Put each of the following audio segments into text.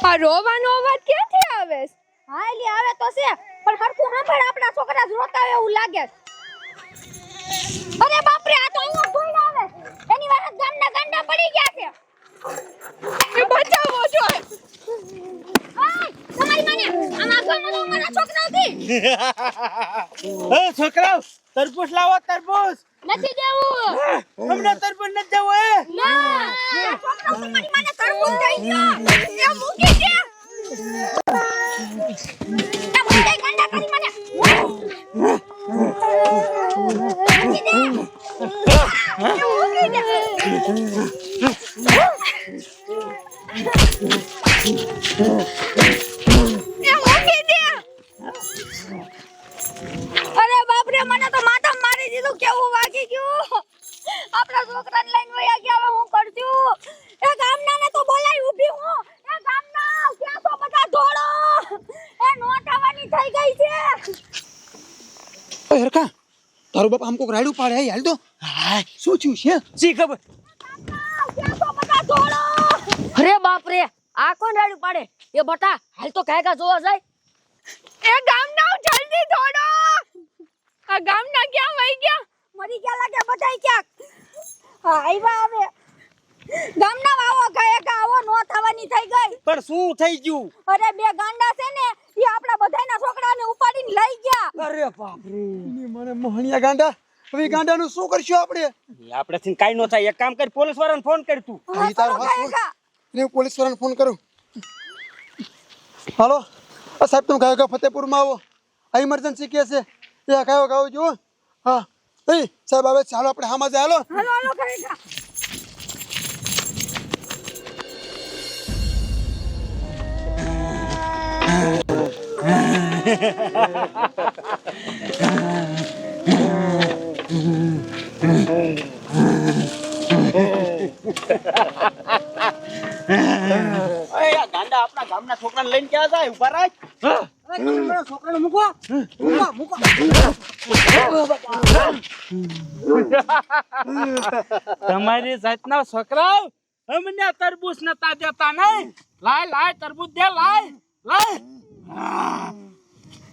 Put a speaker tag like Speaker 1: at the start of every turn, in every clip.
Speaker 1: આ રોવાનો અવાજ ક્યાંથી આવે?
Speaker 2: હા એલી આવે તો છે પણ હરખું સાંભળ આપણા છોકરા જ રોતા હોય એવું લાગે અરે બાપ રે આ તો અહીંયા ધોઈને આવે. એની વાત ગામના ગાંડા પડી ગયા છે.
Speaker 1: એ બચાવો જો
Speaker 2: તમારી માને આમાં કોઈ મને મારા છોકરાઓથી
Speaker 3: એ છોકરાઓ તરબૂચ લાવો તરબૂચ.
Speaker 2: નથી દેવું
Speaker 3: હમણાં તરબૂચ નથી જવું એ
Speaker 2: ના. માને તરબૂચ થઈ ગયો. એ મૂકી દે. એ મૂકી દે ગાંડા કરી મને. મૂકી દે. મૂકી દે. નો થઈ ગઈ છે.
Speaker 4: ઓય હરખા તારો બાપ આમ કોક રાડું પાડે હે હાલ તો હાય. શું થયું છે?
Speaker 3: શી ખબર?
Speaker 2: ક્યાં બધા
Speaker 5: અરે બાપ રે આ કોણ રાડું પાડે? એ બટા હાલ તો કાયકા જોવા જાય.
Speaker 1: એ ગામના જલ્દી દોડો આ ગામના ક્યાં વહી ગયા?
Speaker 2: મરી ગયા લાગે બધાય ક્યાંક. હા આવ્યા આવે. ગામના વાવો કાયકા કે આવો નો થવાની થઈ ગઈ.
Speaker 3: પણ શું થઈ ગયું?
Speaker 2: અરે બે ગાંડા છે ને એ આપણા બધાયના છોકરાને ઉપાડીને લઈ ગયા.
Speaker 3: અરે બાપ રે
Speaker 4: મને મોહણિયા ગાંડા. હવે ગાંડાનું શું કરશું આપણે?
Speaker 3: આપણે થી કાઈ ન થાય. એક કામ કર પોલીસ વાળાને ફોન કર તું.
Speaker 2: હા,
Speaker 4: તારો ને પોલીસ વાળાને ફોન કરું. હાલો? આ સાહેબ તમે કયો કયો ફતેપુરમાં આવો. આ ઇમરજન્સી કેસ છે. એ કયો કયો જો હા. એ સાહેબ આવે ચાલો આપણે હામાં જાય હાલો
Speaker 2: હાલો હાલો
Speaker 3: ગાંડા આપણા ગામના છોકરાને લઈને ક્યાં જાય? ઊભા રાખ. છોકરાને મૂકો. મૂકો મૂકો. તમારી જાતના છોકરાઓ અમને તરબૂચ નતા દેતા નહીં. લાય લાય તરબૂચ દે લાય લાય.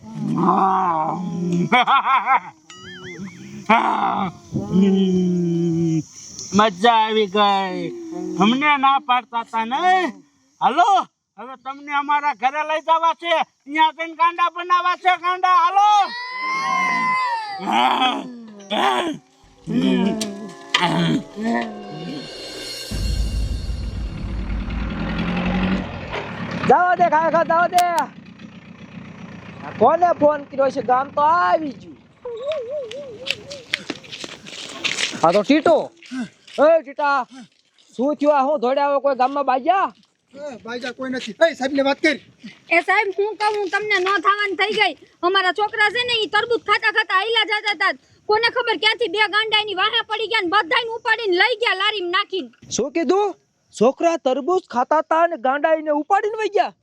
Speaker 3: મજા આવી ગઈ. અમને ના પાડતા હતા ને. હાલો, હવે તમને અમારા ઘરે લઈ જવા છે. ત્યાં જઈને કાંડા બનાવવા છે કાંડા હાલો.
Speaker 6: જાઓ દે ખાય ખા જાઓ દે. કોને ફોન કર્યો છે? ગામ તો આવી ગયું. આ તો ટીટો. એ ટીટા શું થયું? આ હું ધોડ્યા આવે કોઈ ગામમાં બાજ્યા?
Speaker 4: ભાઈજા કોઈ નથી. એ સાહેબને વાત કરી.
Speaker 2: એ સાહેબ હું કહું તમને નો થવાની થઈ ગઈ. અમારા છોકરા છે ને એ તરબૂચ ખાતા ખાતા આઈલા જતા હતા. કોને ખબર ક્યાંથી બે ગાંડા એની વાહે પડી ગયા ને બધાને ઉપાડીને લઈ ગયા લારીમાં નાખીને.
Speaker 6: શું કીધું? છોકરા તરબૂચ ખાતા તા ને ગાંડાઈને ઉપાડીને વઈ ગયા?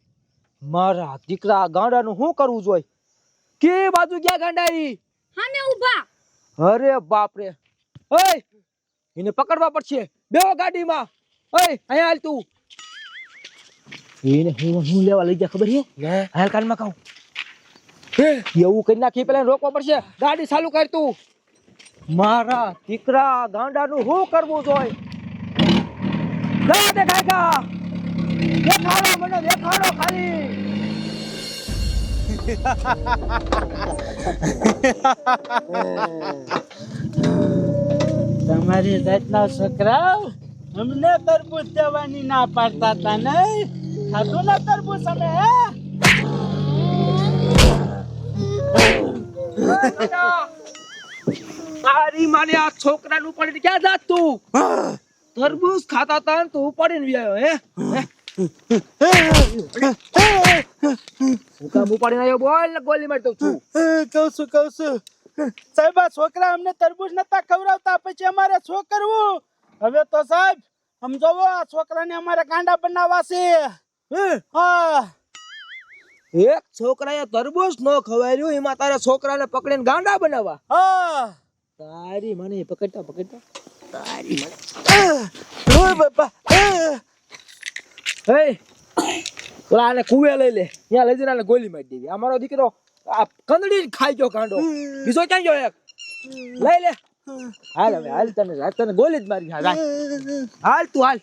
Speaker 6: મારા દીકરા ગાંડાનું શું કરવું જોઈએ? કે બાજુ ગયા ગાંડાઈ
Speaker 2: હામે ઊભા.
Speaker 6: અરે બાપ રે ઓય એને પકડવા પડશે. બેહો ગાડીમાં. ઓય અહીંયા હાલ તું. એને હું હું લેવા લઈ ગયા ખબર છે હાલ કાનમાં કહું એવું કરી નાખી પેલા રોકવા પડશે. ગાડી ચાલુ કર તું. મારા દીકરા ગાંડાનું શું કરવું જોઈએ? જા દેખાય કા દેખાડો મને દેખાડો ખાલી.
Speaker 3: તમારી જાતના છોકરા અમને તરબૂચ દેવાની ના પાડતા હતા નહીં? ખાધું ને તરબૂચ અમે હે?
Speaker 6: તારી માને આ છોકરાનું પડી ક્યાં જાત તું? તરબૂચ ખાતા તા તું ઉપાડીને વ્યાયો હે. હું કામ ઉપાડીને આવ્યો બોલ ગોલી મારી છું.
Speaker 3: કહું છું કહું છું. સાહેબ આ છોકરા અમને તરબૂચ નતા ખવડાવતા પછી અમારે શું કરવું? હવે તો સાહેબ સમજાવો આ છોકરાને અમારે કાંડા બનાવવા છે.
Speaker 6: હે?
Speaker 3: હા.
Speaker 6: એક છોકરાએ તરબૂચ નો ખવાયું એમાં તારા છોકરાને પકડીને ગાંડા બનાવવા.
Speaker 3: હા.
Speaker 6: તારી મને પકડતા પકડતા. તારી મને.
Speaker 3: બાપા.
Speaker 6: હે? ઓલા આને કુવે લઈ લે. ત્યાં લઈ જઈને આને ગોલી મારી દેવી. અમારો દીકરો આ કંદડી ખાઈ ગયો કાંડો બીજો ક્યાં ગયો એક? લઈ લે. હાલ હવે હાલ તને હાલ તને ગોલી જ મારી. હાલ. હાલ તું હાલ.